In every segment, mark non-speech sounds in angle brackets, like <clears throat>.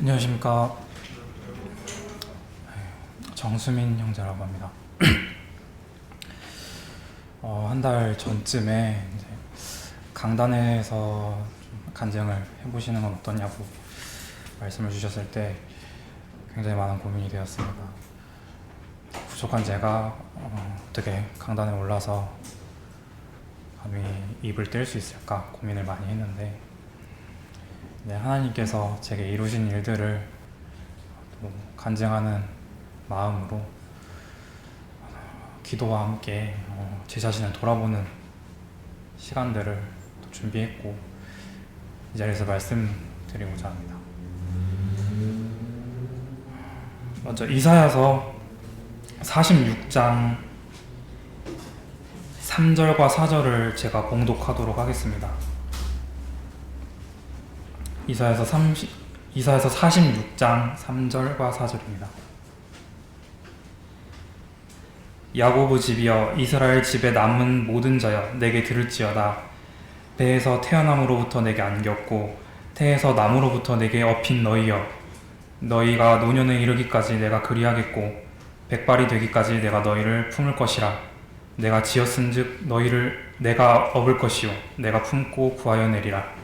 안녕하십니까 정수민 형제라고 합니다. <clears throat> 어, 한 달 전쯤에 이제 강단에서 좀 간증을 해보시는 건 어떠냐고 말씀을 주셨을 때 굉장히 많은 고민이 되었습니다. 부족한 제가 어, 어떻게 강단에 올라서 감히 입을 뗄 수 있을까 고민을 많이 했는데 네, 하나님께서 제게 이루신 일들을 또 간증하는 마음으로 어, 기도와 함께 어, 제 자신을 돌아보는 시간들을 또 준비했고 이 자리에서 말씀드리고자 합니다. 먼저 이사야서 46장 3절과 4절을 제가 봉독하도록 하겠습니다. 이사에서 30 이사에서 46장 3절과 4절입니다. 야고보 집이여 이스라엘 집에 남은 모든 자여 내게 들을지어다. 배에서 태어남으로부터 내게 안겼고 태에서 나무로부터 내게 업힌 너희여. 너희가 노년에 이르기까지 내가 그리하겠고 백발이 되기까지 내가 너희를 품을 것이라. 내가 지었은즉 너희를 내가 업을 것이요. 내가 품고 구하여 내리라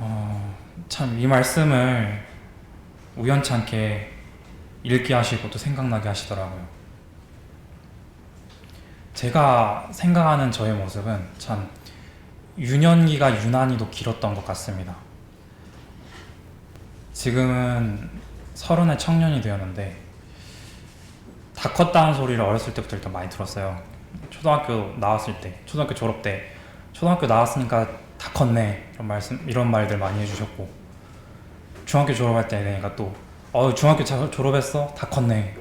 어, 참 이 말씀을 우연찮게 읽게 하시고 또 생각나게 하시더라고요. 제가 생각하는 저의 모습은 참 유년기가 유난히도 길었던 것 같습니다. 지금은 서른의 청년이 되었는데 다 컸다는 소리를 어렸을 때부터 일단 많이 들었어요. 초등학교 나왔을 때, 초등학교 졸업 때, 초등학교 나왔으니까 다 컸네 이런 말씀 이런 말들 많이 해주셨고 중학교 졸업할 때 되니까 또 어 중학교 자- 졸업했어? 다 컸네.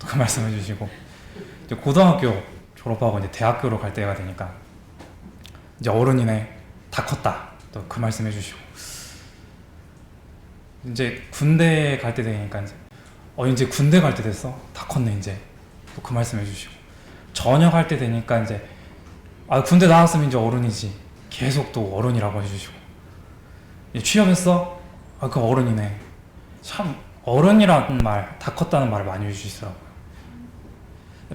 또 그 말씀 해 주시고. 이제 고등학교 졸업하고 이제 대학교로 갈 때가 되니까 이제 어른이네. 다 컸다. 또 그 말씀 해 주시고. 이제 군대 갈 때 되니까 이제 어 이제 군대 갈 때 됐어? 다 컸네 이제. 또 그 말씀 해 주시고. 전역할 때 되니까 이제 아 군대 나왔으면 이제 어른이지. 계속 또 어른이라고 해주시고 이제 취업했어? 아 그 어른이네. 참 어른이라는 말, 다 컸다는 말을 많이 해주시더라고요.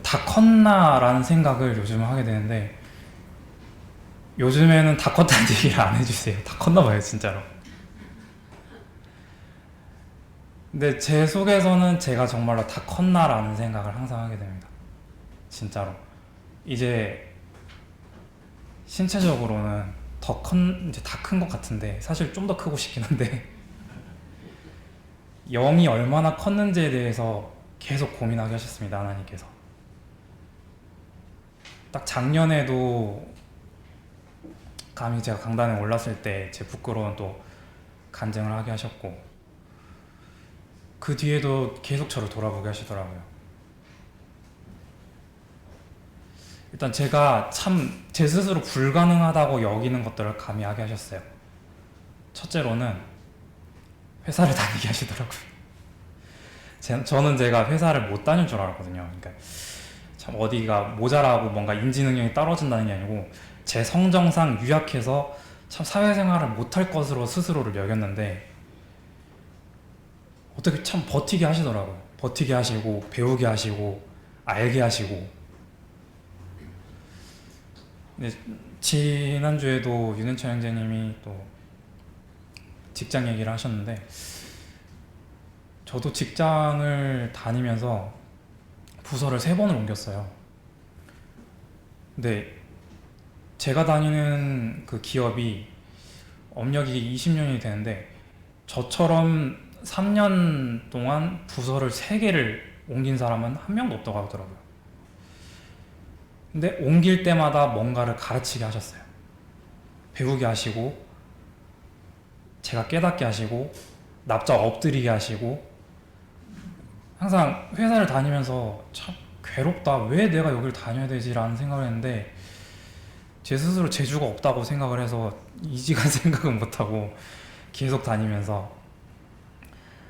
다 컸나라는 생각을 요즘 하게 되는데 요즘에는 다 컸다는 <laughs> 얘기를 안 해주세요. 다 컸나 봐요 진짜로. 근데 제 속에서는 제가 정말로 다 컸나라는 생각을 항상 하게 됩니다. 진짜로. 이제 신체적으로는 더 큰 이제 다 큰 것 같은데 사실 좀 더 크고 싶긴 한데 영이 얼마나 컸는지에 대해서 계속 고민하게 하셨습니다 하나님께서 딱 작년에도 감히 제가 강단에 올랐을 때 제 부끄러운 또 간증을 하게 하셨고 그 뒤에도 계속 저를 돌아보게 하시더라고요 일단 제가 참 제 스스로 불가능하다고 여기는 것들을 감히 하게 하셨어요. 첫째로는 회사를 <laughs> 다니게 하시더라고요. 제- 저는 제가 회사를 못 다닐 줄 알았거든요. 그러니까 참 어디가 모자라고 뭔가 인지 능력이 떨어진다는 게 아니고 제 성정상 유약해서 참 사회생활을 못할 것으로 스스로를 여겼는데 어떻게 참 버티게 하시더라고요. 버티게 하시고 배우게 하시고 알게 하시고 네, 지난주에도 윤은철 형제님이 또 직장 얘기를 하셨는데 저도 직장을 다니면서 부서를 세 번을 옮겼어요. 근데 제가 다니는 그 기업이 업력이 20년이 되는데 저처럼 3년 동안 부서를 세 개를 옮긴 사람은 한 명도 없다고 하더라고요. 근데 옮길 때마다 뭔가를 가르치게 하셨어요. 배우게 하시고, 제가 깨닫게 하시고, 납작 엎드리게 하시고, 항상 회사를 다니면서 참 괴롭다. 왜 내가 여기를 다녀야 되지라는 생각을 했는데, 제 스스로 재주가 없다고 생각을 해서 이직한 <laughs> 생각은 못하고 계속 다니면서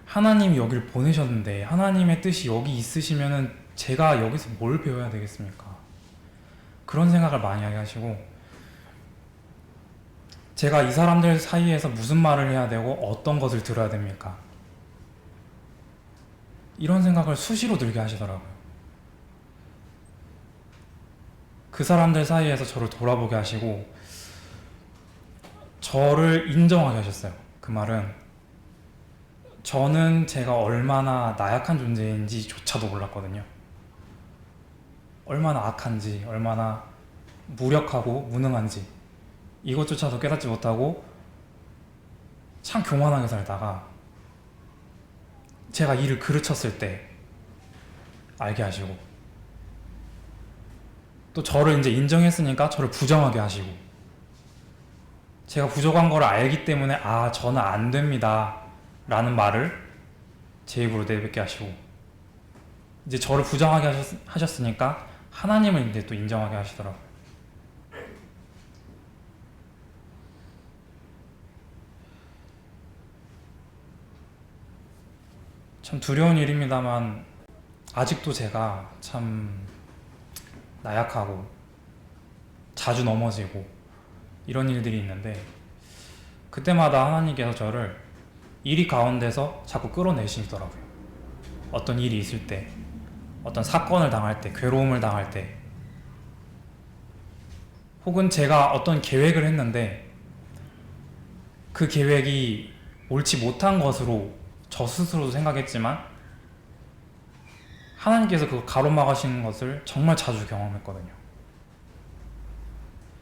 하나님이 여기를 보내셨는데 하나님의 뜻이 여기 있으시면은 제가 여기서 뭘 배워야 되겠습니까? 그런 생각을 많이 하게 하시고 제가 이 사람들 사이에서 무슨 말을 해야 되고 어떤 것을 들어야 됩니까? 이런 생각을 수시로 들게 하시더라고요. 그 사람들 사이에서 저를 돌아보게 하시고 저를 인정하게 하셨어요. 그 말은 저는 제가 얼마나 나약한 존재인지조차도 몰랐거든요. 얼마나 악한지, 얼마나 무력하고 무능한지 이것조차도 깨닫지 못하고 참 교만하게 살다가 제가 일을 그르쳤을 때 알게 하시고 또 저를 이제 인정했으니까 저를 부정하게 하시고 제가 부족한 걸 알기 때문에 아 저는 안 됩니다 라는 말을 제 입으로 내뱉게 하시고 이제 저를 부정하게 하셨, 하셨으니까 하나님을 이제 또 인정하게 하시더라고요 참 두려운 일입니다만 아직도 제가 참 나약하고 자주 넘어지고 이런 일들이 있는데 그때마다 하나님께서 저를 일이 가운데서 자꾸 끌어내시더라고요. 어떤 일이 있을 때, 어떤 사건을 당할 때, 괴로움을 당할 때, 혹은 제가 어떤 계획을 했는데 그 계획이 옳지 못한 것으로 저 스스로도 생각했지만 하나님께서 그 가로막으시는 것을 정말 자주 경험했거든요.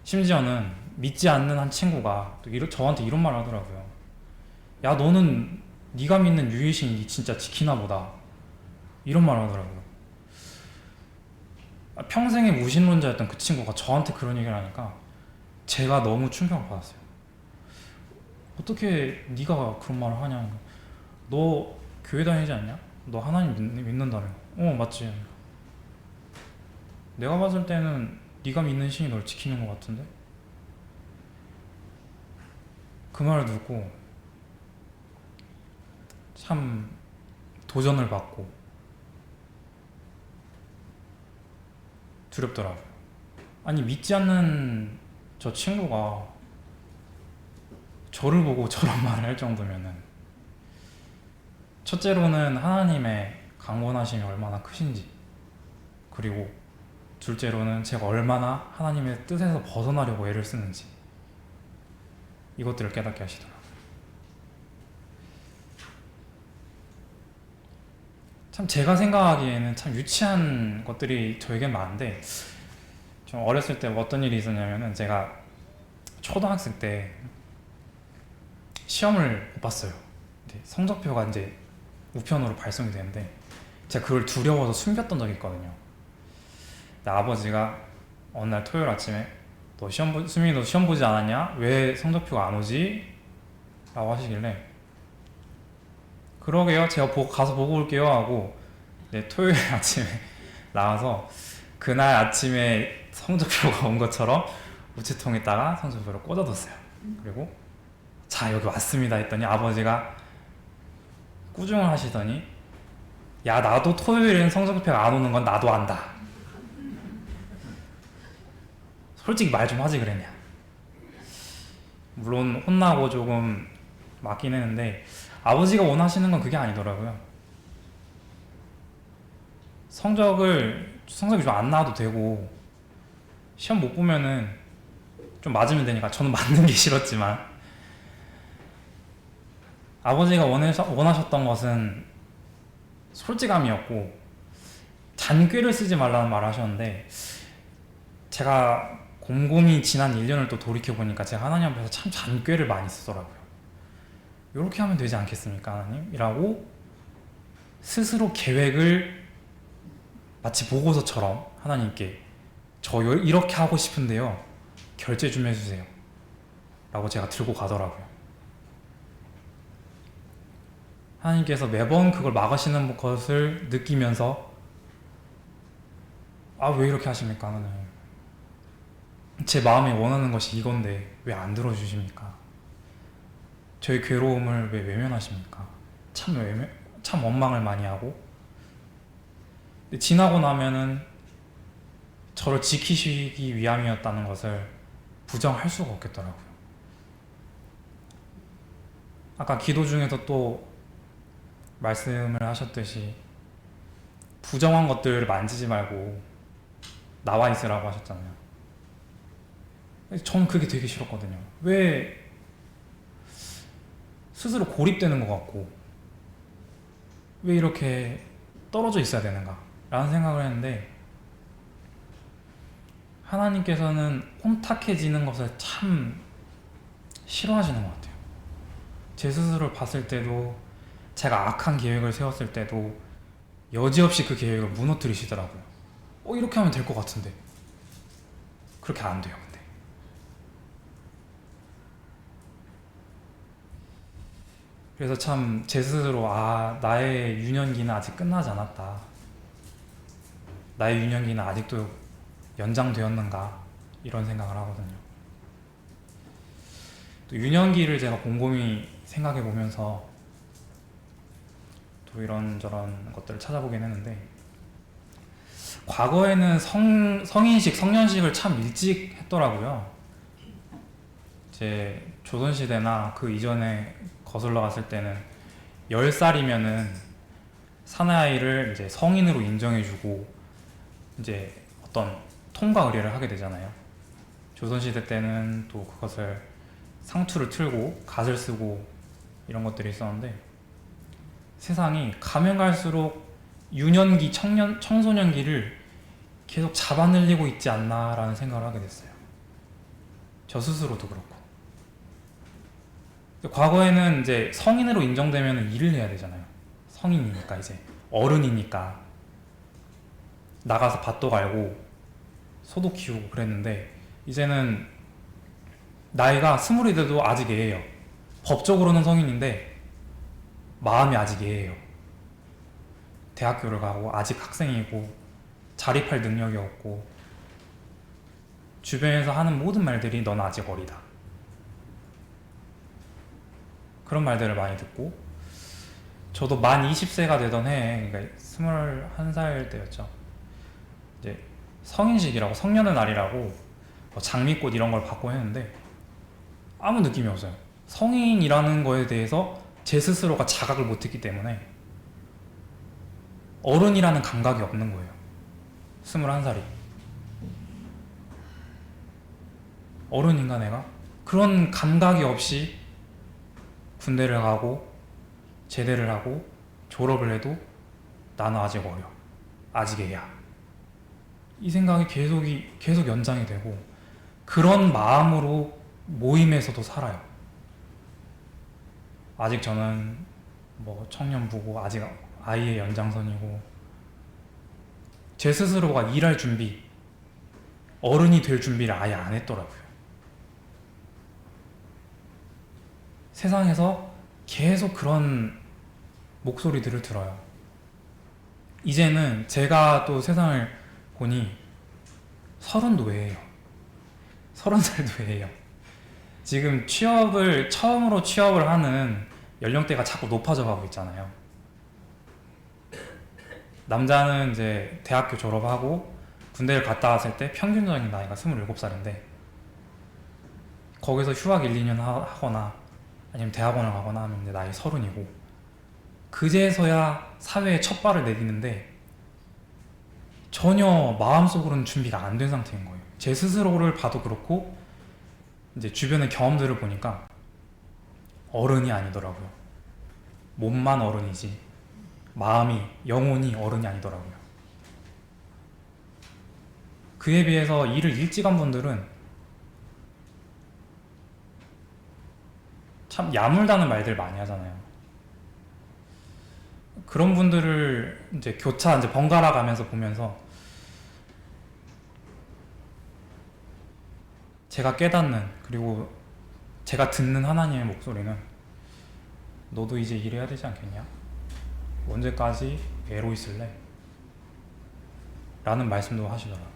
심지어는 믿지 않는 한 친구가 또 이러, 저한테 이런 말을 하더라고요. 야 너는 네가 믿는 유일신이 진짜 지키나 보다. 이런 말을 하더라고요. 아, 평생의 무신론자였던 그 친구가 저한테 그런 얘기를 하니까 제가 너무 충격을 받았어요. 어떻게 네가 그런 말을 하냐? 너 교회 다니지 않냐? 너 하나님 믿, 믿는다며. 어 맞지. 내가 봤을 때는 네가 믿는 신이 널 지키는 것 같은데. 그 말을 듣고 참 도전을 받고 두렵더라고요. 아니 믿지 않는 저 친구가 저를 보고 저런 <laughs> 말을 할 정도면은 첫째로는 하나님의 강권하심이 얼마나 크신지 그리고 둘째로는 제가 얼마나 하나님의 뜻에서 벗어나려고 애를 쓰는지 이것들을 깨닫게 하시더라고요. 참 제가 생각하기에는 참 유치한 것들이 저에겐 많은데 좀 어렸을 때 어떤 일이 있었냐면은 제가 초등학생 때 시험을 못 봤어요. 성적표가 이제 우편으로 발송이 되는데 제가 그걸 두려워서 숨겼던 적이 있거든요. 아버지가 어느 날 토요일 아침에 너 시험 보, 수민이 너 시험 보지 않았냐? 왜 성적표가 안 오지? 라고 하시길래 그러게요. 제가 보, 가서 보고 올게요 하고 네, 토요일 <laughs> 아침에 나와서 그날 아침에 성적표가 온 것처럼 우체통에다가 성적표를 꽂아뒀어요. 그리고 자 여기 왔습니다 했더니 아버지가 꾸중을 하시더니 야 나도 토요일엔 성적표가 안 오는 건 나도 안다. 솔직히 말 좀 하지 그랬냐. 물론 혼나고 조금 맞긴 했는데 아버지가 원하시는 건 그게 아니더라고요. 성적을 성적이 좀 안 나와도 되고 시험 못 보면은 좀 맞으면 되니까 저는 <laughs> 맞는 게 싫었지만 아버지가 원해서, 원하셨던 것은 솔직함이었고 잔꾀를 쓰지 말라는 말을 하셨는데 제가 곰곰이 지난 1년을 또 돌이켜 보니까 제가 하나님 앞에서 참 잔꾀를 많이 쓰더라고요. 이렇게 하면 되지 않겠습니까, 하나님? 이라고 스스로 계획을 마치 보고서처럼 하나님께 저 이렇게 하고 싶은데요. 결제 좀 해주세요. 라고 제가 들고 가더라고요. 하나님께서 매번 그걸 막으시는 것을 느끼면서 아, 왜 이렇게 하십니까, 하나님? 제 마음에 원하는 것이 이건데 왜 안 들어주십니까? 저의 괴로움을 왜 외면하십니까? 참 외면, 참 원망을 많이 하고 지나고 나면은 저를 지키시기 위함이었다는 것을 부정할 수가 없겠더라고요. 아까 기도 중에서 또 말씀을 하셨듯이 부정한 것들을 만지지 말고 나와 있으라고 하셨잖아요. 저는 그게 되게 싫었거든요. 왜 스스로 고립되는 것 같고 왜 이렇게 떨어져 있어야 되는가 라는 생각을 했는데 하나님께서는 혼탁해지는 것을 참 싫어하시는 것 같아요. 제 스스로를 봤을 때도 제가 악한 계획을 세웠을 때도 여지없이 그 계획을 무너뜨리시더라고요. 어 이렇게 하면 될 것 같은데 그렇게 안 돼요. 근데 그래서 참 제 스스로 아 나의 유년기는 아직 끝나지 않았다. 나의 유년기는 아직도 연장되었는가 이런 생각을 하거든요. 또 유년기를 제가 곰곰이 생각해 보면서 또 이런저런 것들을 찾아보긴 했는데 과거에는 성, 성인식, 성년식을 참 일찍 했더라고요. 제 조선시대나 그 이전에 거슬러 갔을 때는 10살이면은 사나이를 이제 성인으로 인정해주고 이제 어떤 통과 의례를 하게 되잖아요. 조선시대 때는 또 그것을 상투를 틀고 갓을 쓰고 이런 것들이 있었는데 세상이 가면 갈수록 유년기, 청년, 청소년기를 계속 잡아늘리고 있지 않나라는 생각을 하게 됐어요. 저 스스로도 그렇고. 과거에는 이제 성인으로 인정되면 일을 해야 되잖아요. 성인이니까 이제 어른이니까 나가서 밭도 갈고 소도 키우고 그랬는데 이제는 나이가 스물이 돼도 아직 애예요. 법적으로는 성인인데 마음이 아직 애예요. 대학교를 가고 아직 학생이고 자립할 능력이 없고 주변에서 하는 모든 말들이 넌 아직 어리다. 그런 말들을 많이 듣고 저도 만 20세가 되던 해에 그러니까 21살 때였죠. 이제 성인식이라고 성년의 날이라고 뭐 장미꽃 이런 걸 받고 했는데 아무 느낌이 없어요. 성인이라는 거에 대해서 제 스스로가 자각을 못했기 때문에 어른이라는 감각이 없는 거예요. 21살이. 어른인가 내가? 그런 감각이 없이 군대를 가고 제대를 하고 졸업을 해도 나는 아직 어려. 아직 애야. 이 생각이 계속이 계속 연장이 되고 그런 마음으로 모임에서도 살아요. 아직 저는 뭐 청년부고 아직 아이의 연장선이고 제 스스로가 일할 준비, 어른이 될 준비를 아예 안 했더라고요. 세상에서 계속 그런 목소리들을 들어요. 이제는 제가 또 세상을 보니 서른 노예예요. 서른 살 노예예요. 지금 취업을 처음으로 취업을 하는 연령대가 자꾸 높아져 가고 있잖아요. 남자는 이제 대학교 졸업하고 군대를 갔다 왔을 때 평균적인 나이가 27살인데 거기서 휴학 1, 2년 하- 하거나 아니면 대학원을 가거나 하면 이제 나이 서른이고 그제서야 사회에 첫 발을 내디는데 전혀 마음속으로는 준비가 안 된 상태인 거예요. 제 스스로를 봐도 그렇고 이제 주변의 경험들을 보니까 어른이 아니더라고요. 몸만 어른이지 마음이 영혼이 어른이 아니더라고요. 그에 비해서 일을 일찍 한 분들은 참 야물다는 말들 많이 하잖아요. 그런 분들을 이제 교차 이제 번갈아 가면서 보면서 제가 깨닫는 그리고 제가 듣는 하나님의 목소리는 너도 이제 일해야 되지 않겠냐? 언제까지 애로 있을래? 라는 말씀도 하시더라고요.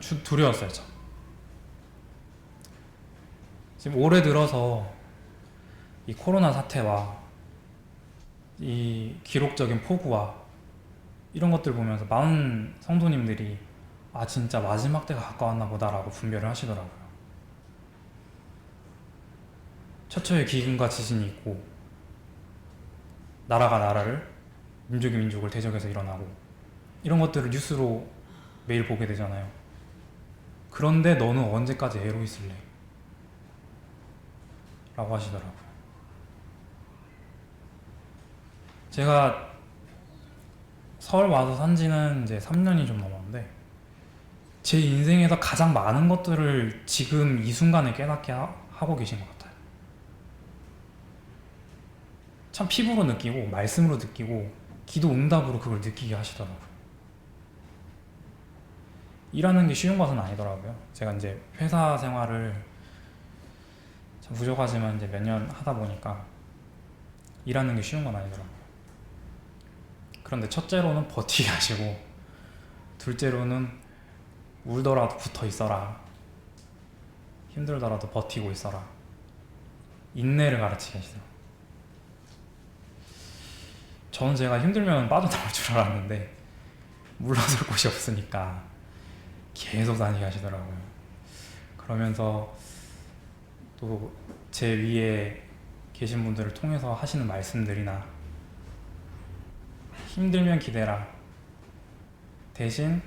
주, 두려웠어요, 저. 지금 올해 들어서 이 코로나 사태와 이 기록적인 폭우와 이런 것들 보면서 많은 성도님들이 아 진짜 마지막 때가 가까웠나 보다라고 분별을 하시더라고요. 처처의 기근과 지진이 있고 나라가 나라를 민족이 민족을 대적해서 일어나고 이런 것들을 뉴스로 매일 보게 되잖아요. 그런데 너는 언제까지 애로 있을래? 라고 하시더라고요. 제가 서울 와서 산 지는 이제 3년이 좀 넘었는데 제 인생에서 가장 많은 것들을 지금 이 순간에 깨닫게 하, 하고 계신 것 같아요. 참 피부로 느끼고 말씀으로 느끼고 기도 응답으로 그걸 느끼게 하시더라고요. 일하는 게 쉬운 것은 아니더라고요. 제가 이제 회사 생활을 참 부족하지만 이제 몇 년 하다 보니까 일하는 게 쉬운 건 아니더라고요. 그런데 첫째로는 버티게 <laughs> 하시고 둘째로는 울더라도 붙어 있어라. 힘들더라도 버티고 있어라. 인내를 가르치게 하시더라고요. 저는 제가 힘들면 빠져나올 줄 알았는데 물러설 <laughs> 곳이 없으니까 계속 다니게 하시더라고요. 그러면서 또 제 위에 계신 분들을 통해서 하시는 말씀들이나 힘들면 기대라. 대신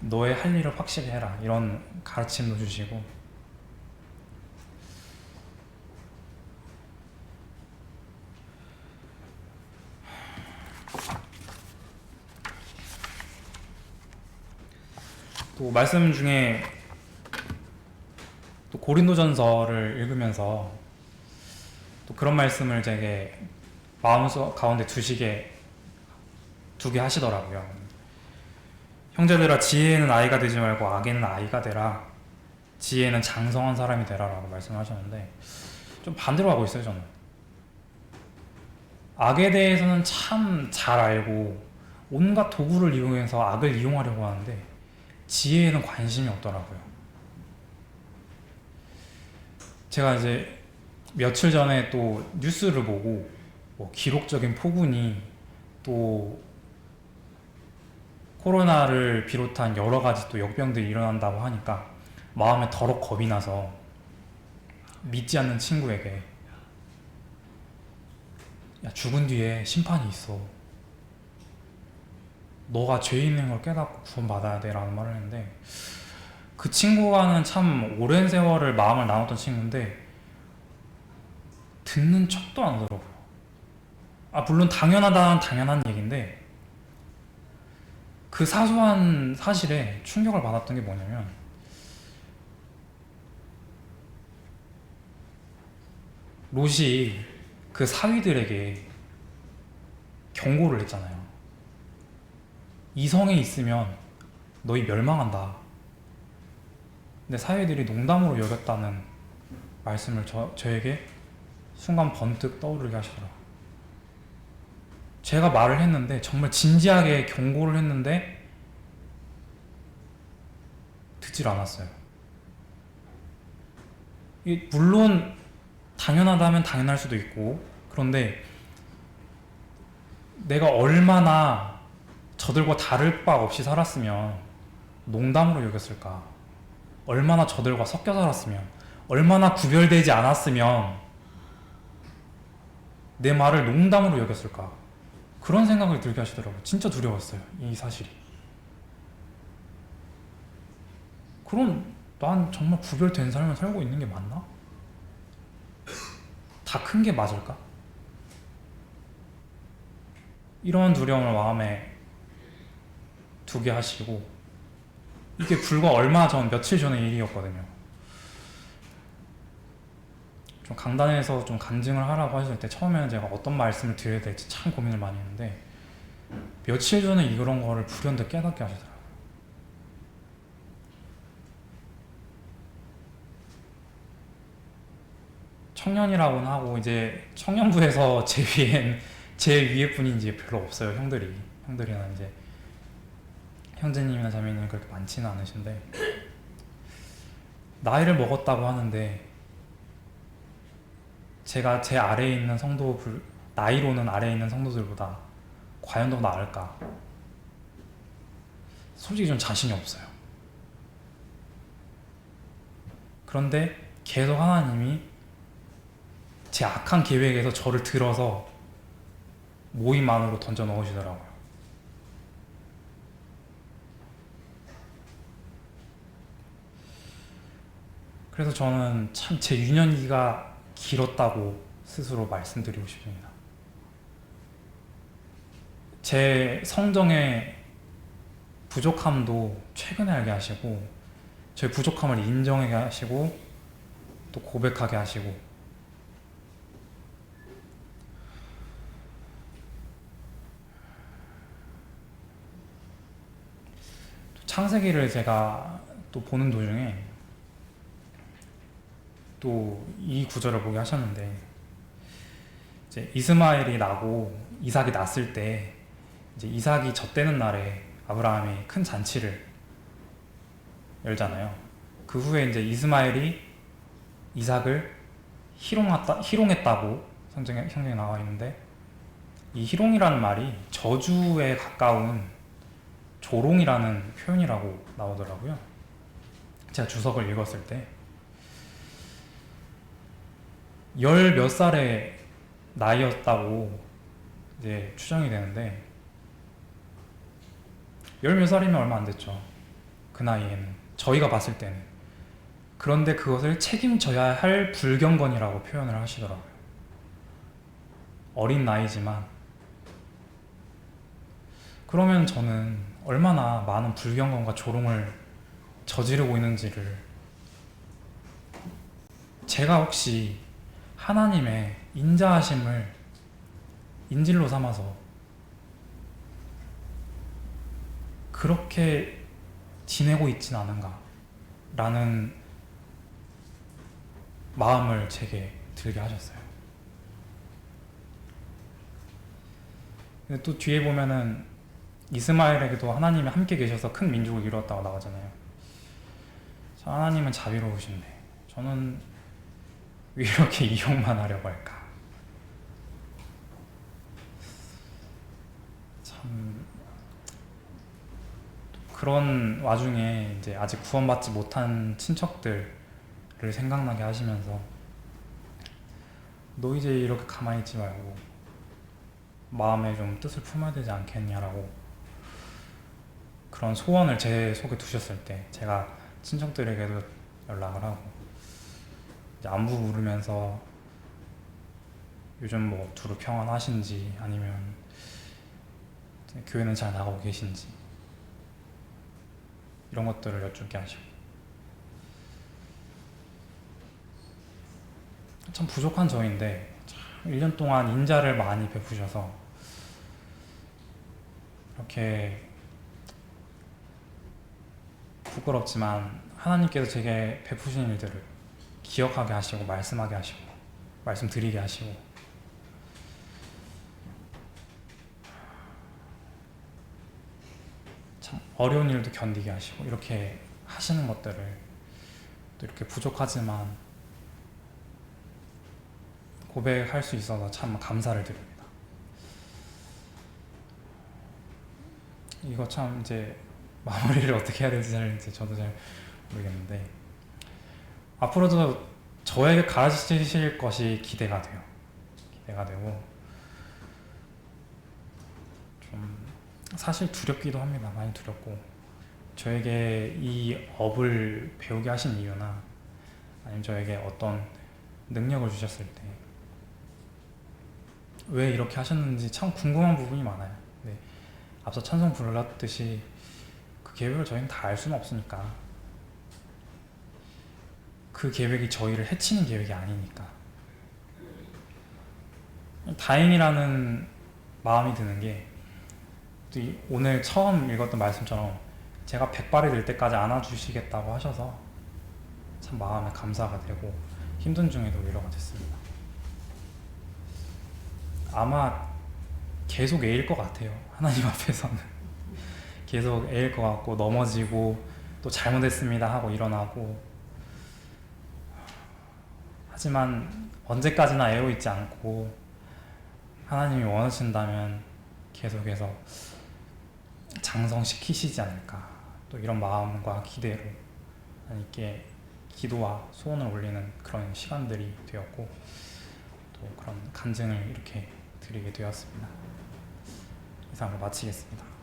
너의 할 일을 확실히 해라. 이런 가르침도 주시고 또 말씀 중에 또 고린도전서를 읽으면서 또 그런 말씀을 제게 마음 속 가운데 두시게 두게 하시더라고요. 형제들아 지혜에는 아이가 되지 말고 악에는 아이가 되라. 지혜는 장성한 사람이 되라라고 말씀하셨는데 좀 반대로 하고 있어요 저는. 악에 대해서는 참 잘 알고 온갖 도구를 이용해서 악을 이용하려고 하는데 지혜에는 관심이 없더라고요. 제가 이제 며칠 전에 또 뉴스를 보고 뭐 기록적인 폭운이 또 코로나를 비롯한 여러 가지 또 역병들이 일어난다고 하니까 마음에 더럽 겁이 나서 믿지 않는 친구에게 야 죽은 뒤에 심판이 있어. 너가 죄 있는 걸 깨닫고 구원받아야 돼라는 말을 했는데 그 친구와는 참 오랜 세월을 마음을 나눴던 친구인데 듣는 척도 안 하더라고요. 아 물론 당연하다는 당연한 얘기인데 그 사소한 사실에 충격을 받았던 게 뭐냐면 롯이 그 사위들에게 경고를 했잖아요. 이 성에 있으면 너희 멸망한다. 근데 사위들이 농담으로 여겼다는 말씀을 저, 저에게 순간 번뜩 떠오르게 하시더라고요. 제가 말을 했는데 정말 진지하게 경고를 했는데 듣질 않았어요. 이 물론 당연하다면 당연할 수도 있고 그런데 내가 얼마나 저들과 다를 바 없이 살았으면 농담으로 여겼을까? 얼마나 저들과 섞여 살았으면 얼마나 구별되지 않았으면 내 말을 농담으로 여겼을까? 그런 생각을 들게 하시더라고요. 진짜 두려웠어요. 이 사실이. 그럼 난 정말 구별된 삶을 살고 있는 게 맞나? 다 큰 게 맞을까? 이러한 두려움을 마음에 두게 하시고 이게 불과 얼마 전 며칠 전의 일이었거든요. 좀 강단에서 좀 간증을 하라고 하실 때 처음에는 제가 어떤 말씀을 드려야 될지 참 고민을 많이 했는데 며칠 전에 이런 거를 불현듯 깨닫게 하시더라고요. 청년이라고는 하고 이제 청년부에서 <laughs> 제 위엔 제 위에 이제 별로 없어요 형들이 형들이나 이제 형제님이나 자매님이 그렇게 많지는 않으신데 나이를 먹었다고 하는데 제가 제 아래에 있는 성도 불, 나이로는 아래에 있는 성도들보다 과연 더 나을까? 솔직히 좀 자신이 없어요. 그런데 계속 하나님이 제 악한 계획에서 저를 들어서 모임 안으로 던져 넣으시더라고요. 그래서 저는 참 제 유년기가 길었다고 스스로 말씀드리고 싶습니다. 제 성정의 부족함도 최근에 알게 하시고 저의 부족함을 인정하게 하시고 또 고백하게 하시고 또 창세기를 제가 또 보는 도중에 또 이 구절을 보게 하셨는데 이제 이스마엘이 나고 이삭이 났을 때 이제 이삭이 젖대는 날에 아브라함이 큰 잔치를 열잖아요. 그 후에 이제 이스마엘이 이삭을 희롱했다, 희롱했다고 성경에, 성경에 나와 있는데 이 희롱이라는 말이 저주에 가까운 조롱이라는 표현이라고 나오더라고요. 제가 주석을 읽었을 때 열 몇 살의 나이였다고 이제 추정이 되는데 열 몇 살이면 얼마 안 됐죠. 그 나이에는 저희가 봤을 때는 그런데 그것을 책임져야 할 불경건이라고 표현을 하시더라고요. 어린 나이지만 그러면 저는 얼마나 많은 불경건과 조롱을 저지르고 있는지를 제가 혹시 하나님의 인자하심을 인질로 삼아서 그렇게 지내고 있진 않은가 라는 마음을 제게 들게 하셨어요. 또 뒤에 보면은 이스마엘에게도 하나님이 함께 계셔서 큰 민족을 이루었다고 나오잖아요. 저 하나님은 자비로우신데 저는 왜 이렇게 이용만 하려고 할까? 참 그런 와중에 이제 아직 구원받지 못한 친척들을 생각나게 하시면서 너 이제 이렇게 가만히 있지 말고 마음에 좀 뜻을 품어야 되지 않겠냐라고 그런 소원을 제 속에 두셨을 때 제가 친척들에게도 연락을 하고 안부 물으면서 요즘 뭐 두루 평안하신지 아니면 교회는 잘 나가고 계신지 이런 것들을 여쭙게 하시고. 참 부족한 저인데 참 1년 동안 인자를 많이 베푸셔서 이렇게 부끄럽지만 하나님께서 제게 베푸신 일들을 기억하게 하시고 말씀하게 하시고 말씀드리게 하시고 참 어려운 일도 견디게 하시고 이렇게 하시는 것들을 또 이렇게 부족하지만 고백할 수 있어서 참 감사를 드립니다. 이거 참 이제 마무리를 어떻게 해야 될지 잘 이제 저도 잘 모르겠는데 앞으로도 저에게 가르치실 것이 기대가 돼요. 기대가 되고 좀 사실 두렵기도 합니다. 많이 두렵고 저에게 이 업을 배우게 하신 이유나 아니면 저에게 어떤 능력을 주셨을 때 왜 이렇게 하셨는지 참 궁금한 부분이 많아요. 네. 앞서 찬송 불렀듯이 그 계획을 저희는 다 알 수는 없으니까 그 계획이 저희를 해치는 계획이 아니니까 다행이라는 마음이 드는 게 오늘 처음 읽었던 말씀처럼 제가 백발이 될 때까지 안아주시겠다고 하셔서 참 마음에 감사가 되고 힘든 중에도 위로가 됐습니다. 아마 계속 애일 것 같아요. 하나님 <laughs> 앞에서는 계속 애일 것 같고 넘어지고 또 잘못했습니다 하고 일어나고 하지만 언제까지나 애워 있지 않고 하나님이 원하신다면 계속해서 장성시키시지 않을까 또 이런 마음과 기대로 하나님께 기도와 소원을 올리는 그런 시간들이 되었고 또 그런 간증을 이렇게 드리게 되었습니다. 이상으로 마치겠습니다.